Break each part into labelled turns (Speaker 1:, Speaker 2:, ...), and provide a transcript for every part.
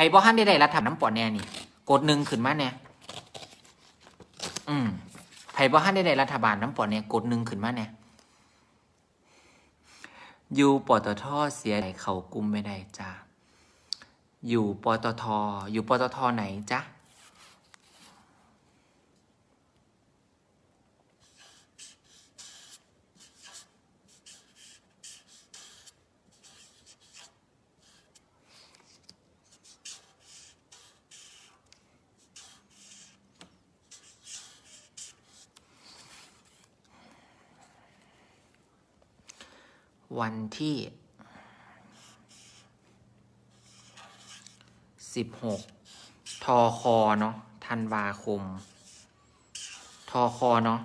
Speaker 1: รบ่ฮันได้ได้รัฐบาลน้ำปอดแน่นี่กดหนึ่งขึ้นมาแน่อืมไผบ่ฮันได้ได้รัฐบาลน้ำปอดแน่กดหนึ่งขึ้นมาแน่อยู่ปตทเสียไหนเขากุมไม่ได้จ้าอยู่ปตทอยู่ปตทไหนจ๊ะ วันที่สิบหกทอคอเนาะธันวาคม ทอคอเนาะ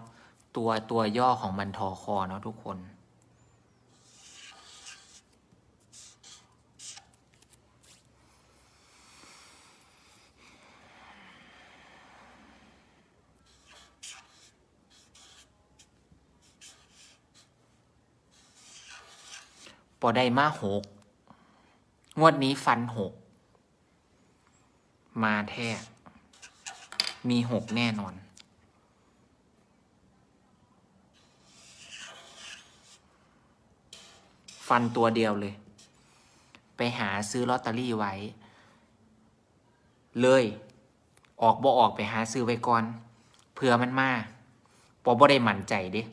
Speaker 1: ตัวตัวย่อของมันทอคอเนาะทุกคน ปอได้มาหกงวดนี้ฟันหก มาแท้มีหกแน่นอน ฟันตัวเดียวเลย ไปหาซื้อลอตเตอรี่ไว้ เลย ออกบ่ออกไปหาซื้อไว้ก่อนเผื่อมันมาปอบ่ได้มั่นใจเด้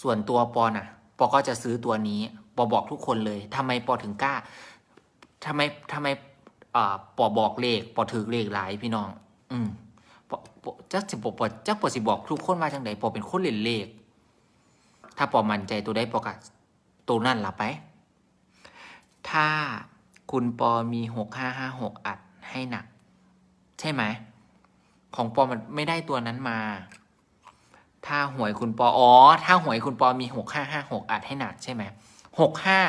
Speaker 1: ส่วนตัวปอน่ะ ปอก็จะซื้อตัวนี้ ปอบอกทุกคนเลยทำไมปอถึงกล้าทำไมทำไมปอบอกเลขปอถือเลขหลายพี่น้อง อืมปอปอจักสิปอปอจักปอสิบอกทุกคนว่าจังใดปอเป็นคนเล่นเลข ถ้าปอมั่นใจตัวได้ปอกะตัวนั่นละไป ถ้าคุณปอมีหกห้าห้าหกอัดให้หนัก ใช่ไหม ของปอมันไม่ได้ตัวนั้นมา ถ้าหวยคุณปออ๋อถ้าหวยคุณปอมีหกห้าห้าหกอัดให้หนักใช่ไหม หกห้า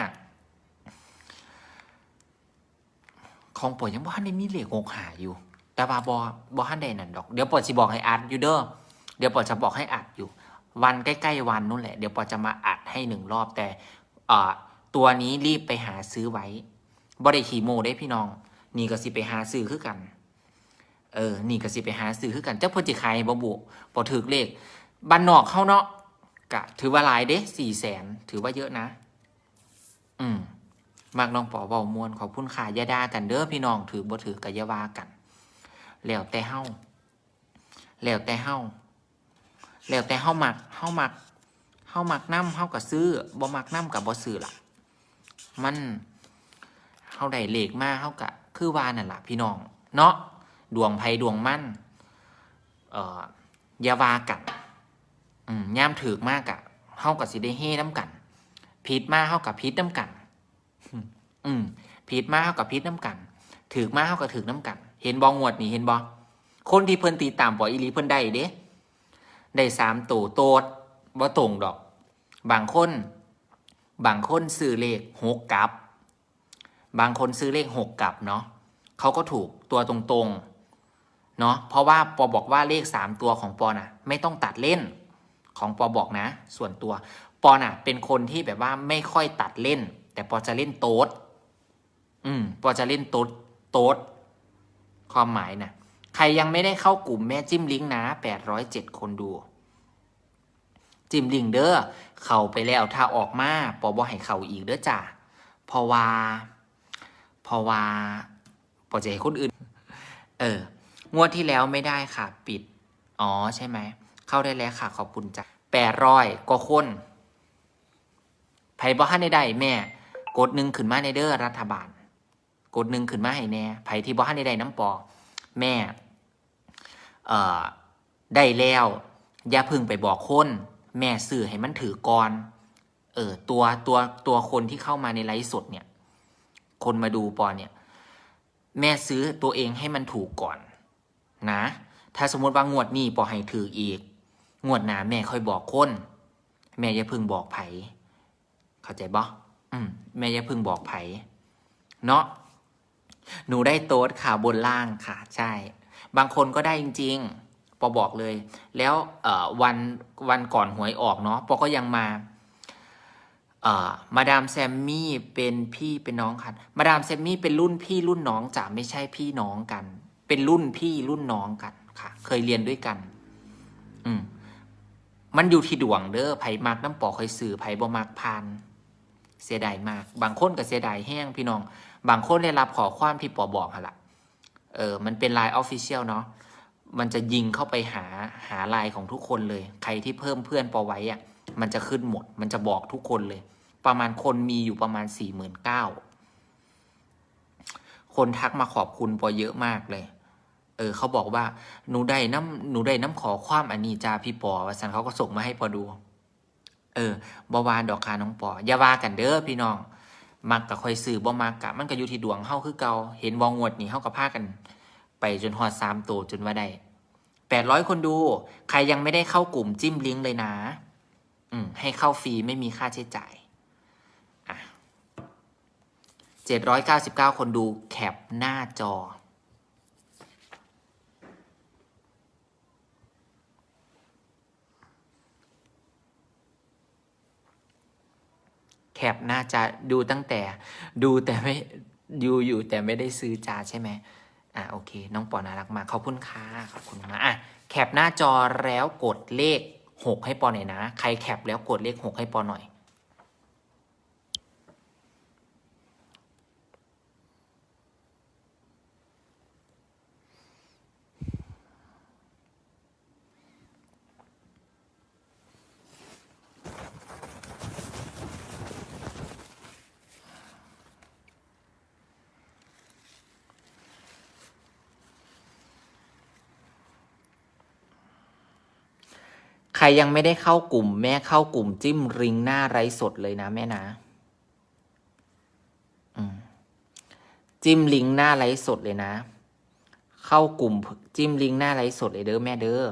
Speaker 1: ของปอยังบ่ทันได้มีเหล็กหกหาอยู่ แต่ว่าบอบอทันได้นั่นดอก เดี๋ยวปอจะบอกให้อัดอยู่เด้อเดี๋ยวปอจะบอกให้อัดอยู่ วันใกล้ๆวันนู่นแหละ เดี๋ยวปอจะมาอัดให้หนึ่งรอบแต่อ่ตัวนี้รีบไปหาซื้อไว้บ่ได้ขี่โมได้พี่น้อง นี่ก็สิไปหาซื้อคือกัน เออ นี่ก็สิไปหาซื้อคือกันเจ้าพิ่นสิขายบ่บุบ่ถือเลขบ้านนอกเข้าเนาะกะถือว่าหลายเด้สี่แสนถือว่าเยอะนะ อืมมากน้องปอเบามวนขอบคุณค่ะยาดากันเด้อพี่น้องถือบ่ถือกะยาวากัน แล้วแต่เฮาแล้วแต่เฮาแล้วแต่เฮามักเฮามักเฮามักน้ำเฮาก็ซื้อบ่มักน้ำกับบ่ซื้อล่ะ มันเฮาได้เลขมาเฮากะคือว่านั่นล่ะพี่น้อง เนาะดวงไผดวงมั่นเอ่ออยาวากันอืมย่ามถือมากอะเฮากับสิได้เฮ่น้ำกัน ผิดมากเฮากับพิษน้ำกัน อืมผิดมากเฮากับพิษน้ำกัน ถือมากเฮากับถือน้ำกัน เห็นบองวดนี่เห็นบอคนที่เพิ่นตีตามปออีลีเพิ่นได้เด้ได้สามตัวโตดบ่ตรงดอก บางคน บางคนซื้อเลขหกกลับ บางคนซื้อเลขหกกลับเนาะเขาก็ถูกตัวตรงๆ เนาะเพราะว่าปอบอกว่าเลขสามตัวของปอน่ะไม่ต้องตัดเล่น ของปอบอกนะ ส่วนตัว ปอน่ะ เป็นคนที่แบบว่าไม่ค่อยตัดเล่น แต่ปอจะเล่นโต๊ดอืมปอจะเล่นโต๊ดโต๊ดความหมายนะใครยังไม่ได้เข้ากลุ่มแม่จิ้มลิงนะแปดร้อยเจ็ดคนดู จิ้มลิงเด้อเข้าไปแล้วถ้าออกมาปอบอให้เข้าอีกเด้อจ้าเพราะว่าเพราะว่าปอจะให้คนอื่น เอองวดที่แล้วไม่ได้ค่ะ ปิด อ๋อใช่ไหม เข้าได้แล้วค่ะ ขอบคุณจ้ะแปดร้อยก็คน ไผ่บ่ฮันได้ได้แม่ กดหนึ่งขึ้นมาในเด้อรัฐบาล กดหนึ่งขึ้นมาให้แน่ไผ่ที่บ่ฮันได้ได้น้ำปอ แม่เอ่อได้แล้ว อย่าพึ่งไปบอกคนแม่สื่อให้มันถือก่อนเออตัวตัวตัวคนที่เข้ามาในไลฟ์สดเนี่ย คนมาดูปอเนี่ย แม่ซื้อตัวเองให้มันถูกก่อน นะ ถ้าสมมติว่างวดนี้ปอให้ถืออีก งวดหน้าแม่ค่อยบอกคน แม่อย่าพึ่งบอกไผ เข้าใจบ่อืมแม่อย่าพึ่งบอกไผเนาะหนูได้โต๊ดค่ะบนล่างค่ะ ใช่ บางคนก็ได้จริง ๆ ปอบอกเลย แล้ววันวันก่อนหวยออกเนาะปอก็ยังมาเออมาดามแซมมี่เป็นพี่เป็นน้องกันมาดามแซมมี่เป็นรุ่นพี่รุ่นน้องจะไม่ใช่พี่น้องกัน เป็นรุ่นพี่รุ่นน้องกันค่ะ เคยเรียนด้วยกัน อืมมันอยู่ที่ดวงเด้อไผมักน้ำปอคอยสื่อไผบ่มักพาน เสียดายมาก บางคนก็เสียดายแห้งพี่น้อง บางคนได้รับขอความที่ปอบอกหั่นละเออมันเป็นไลน์ออฟฟิเชียลเนาะมันจะยิงเข้าไปหาหาไลน์ของทุกคนเลย ใครที่เพิ่มเพื่อนปอไว้อะมันจะขึ้นหมด มันจะบอกทุกคนเลย ประมาณคนมีอยู่ประมาณสี่หมื่นเก้าคนทักมาขอบคุณปอเยอะมากเลย เออ เขาบอกว่าหนูได้น้ำหนูได้น้ำขอความอันนี้จ้าพี่ปอว่าสันเขาก็ส่งมาให้ปอดู เออบาวาดอกคาน้องปออย่าว่ากันเด้อพี่น้อง มักกับคอยซื้อบ่มักกะมันก็อยู่ที่ดวงเฮาคือเก่าเห็นวองงวดนี่เฮากับพากัน ไปจนฮอดสามตัวจนว่าได้แปดร้อยคนดู ใครยังไม่ได้เข้ากลุ่มจิ้มลิงก์เลยนะ อืมให้เข้าฟรีไม่มีค่าใช้จ่ายอะเจ็ดร้อยเก้าสิบเก้าคนดูแคปหน้าจอ แคปน่าจะดูตั้งแต่ ดูแต่ไม่ดูอยู่แต่ไม่ได้ซื้อจาใช่ไหมอะโอเค น้องปอน่ารักมากขอบคุณค่ะขอบคุณมากอะแคปหน้าจอแล้วกดเลขหกให้ปอหน่อยนะ ใครแคปแล้วกดเลขหกให้ปอหน่อย รยังไม่ได้เข้ากลุ่ม แม่เข้ากลุ่มจิ้มริงหน้าไร้สดเลยนะแม่นะจิ้มลิงก์หน้าไร้สดเลยนะ เข้ากลุ่มจิ้มลิงก์หน้าไร้สดเลยเด้อแม่เด้อ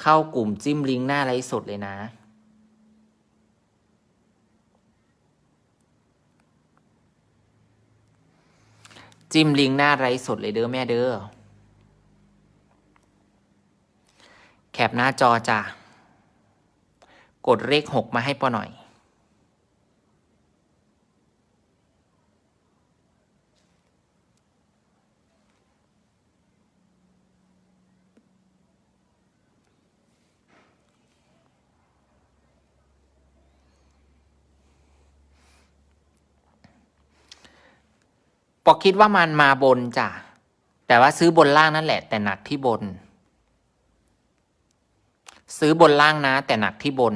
Speaker 1: เข้ากลุ่มจิ้มลิงก์หน้าไร้สดเลยนะ จิ้มลิงก์หน้าไร้สดเลยเด้อแม่เด้อ แค ปหน้าจอจ้ะกดเลขหกมาให้ปอหน่อย ปอคิดว่ามันมาบนจ้ะแต่ว่าซื้อบนล่างนั่นแหละ แต่หนักที่บน ซื้อบนล่างนะ แต่หนักที่บน